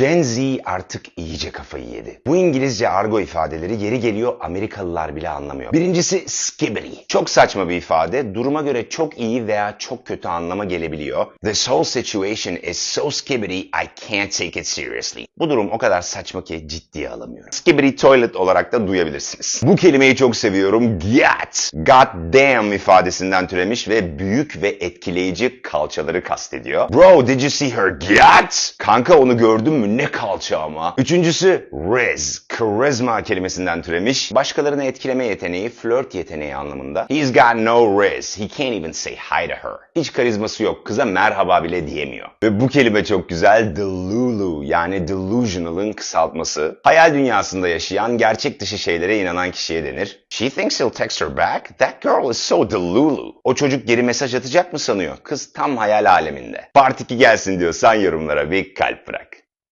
Gen Z artık iyice kafayı yedi. Bu İngilizce argo ifadeleri yeri geliyor Amerikalılar bile anlamıyor. Birincisi skibbity. Çok saçma bir ifade. Duruma göre çok iyi veya çok kötü anlama gelebiliyor. This whole situation is so skibbity I can't take it seriously. Bu durum o kadar saçma ki ciddiye alamıyorum. Skibbity toilet olarak da duyabilirsiniz. Bu kelimeyi çok seviyorum. Gat. God damn ifadesinden türemiş ve büyük ve etkileyici kalçaları kastediyor. Bro did you see her gat? Kanka onu gördün mü ne kalça ama. Üçüncüsü riz. Charisma kelimesinden türemiş. Başkalarını etkileme yeteneği, flört yeteneği anlamında. He's got no riz. He can't even say hi to her. Hiç karizması yok. Kıza merhaba bile diyemiyor. Ve bu kelime çok güzel. Delulu yani delusional'ın kısaltması. Hayal dünyasında yaşayan, gerçek dışı şeylere inanan kişiye denir. She thinks he'll text her back? That girl is so delulu. O çocuk geri mesaj atacak mı sanıyor? Kız tam hayal aleminde. Part 2 gelsin diyorsan yorumlara bir kalp bırak.